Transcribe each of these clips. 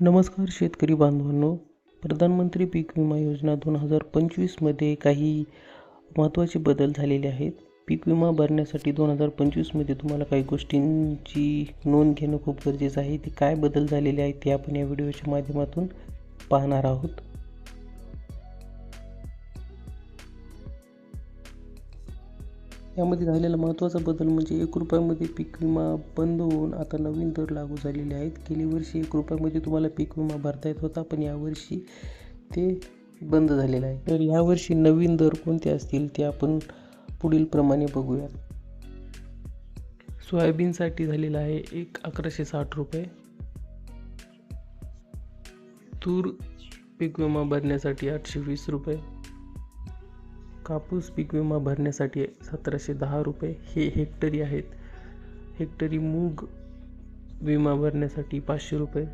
नमस्कार शेतकरी बांधवांनो. प्रधानमंत्री पीक विमा योजना दोन हजार पंचवीसमध्ये काही महत्त्वाचे बदल झालेले आहेत. पीक विमा भरण्यासाठी दोन हजार पंचवीसमध्ये तुम्हाला काही गोष्टींची नोंद घेणं खूप गरजेचं आहे. ते काय बदल झालेले आहेत ते आपण या व्हिडिओच्या माध्यमातून पाहणार आहोत. यामध्ये झालेला महत्त्वाचा बदल म्हणजे एक रुपयामध्ये पीक विमा बंद होऊन आता नवीन दर लागू झालेले आहेत. गेली वर्षी एक रुपयामध्ये तुम्हाला पीक विमा भरता येत होता पण यावर्षी ते बंद झालेलं आहे. तर यावर्षी नवीन दर कोणते असतील ते आपण पुढील प्रमाणे बघूया सोयाबीनसाठी झालेला आहे एक अकराशे साठ रुपये. तूर पीक विमा भरण्यासाठी आठशे वीस रुपये. कापूस पीक विमा भरण्यासाठी सतराशे दहा रुपये हे हेक्टरी आहेत. हेक्टरी मूग विमा भरण्यासाठी पाचशे रुपये.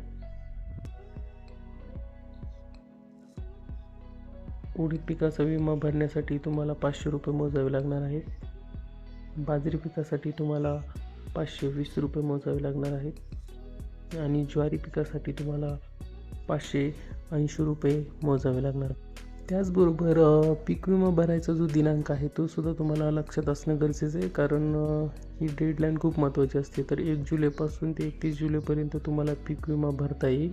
उडीद पिकाचा विमा भरण्यासाठी तुम्हाला पाचशे रुपये मोजावे लागणार आहेत. बाजरी पिकासाठी तुम्हाला पाचशे वीस रुपये मोजावे लागणार आहेत. आणि ज्वारी पिकासाठी तुम्हाला पाचशे ऐंशी रुपये मोजावे लागणार त्याचबरोबर पीक विमा भरायचा जो दिनांक आहे तो सुद्धा तुम्हाला लक्षात असणं गरजेचं आहे. कारण ही डेडलाईन खूप महत्त्वाची असते. तर एक जुलैपासून ते एकतीस जुलैपर्यंत तुम्हाला पीक विमा भरता येईल.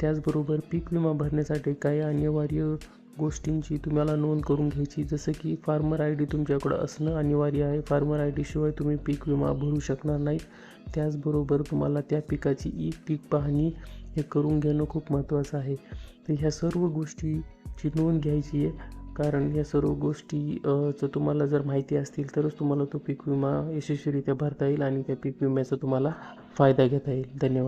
त्याचबरोबर पीक विमा भरण्यासाठी काही अनिवार्य गोष्टींची तुम्हाला नोंद करून घ्यायची. जसं की फार्मर आय डी तुमच्याकडं असणं अनिवार्य आहे. फार्मर आय डीशिवाय तुम्ही पीक विमा भरू शकणार नाही. त्याचबरोबर तुम्हाला त्या पिकाची ई पीक पाहणी हे करून घेणं खूप महत्त्वाचं आहे. तर ह्या सर्व गोष्टी ची नोंद घ्यायची आहे. कारण या सर्व गोष्टी तुम्हाला जर माहिती असतील तरच तुम्हाला तो पीक विमा यशस्वीरित्या भरता येईल आणि त्या पीक विम्याचा तुम्हाला फायदा घेता येईल. धन्यवाद.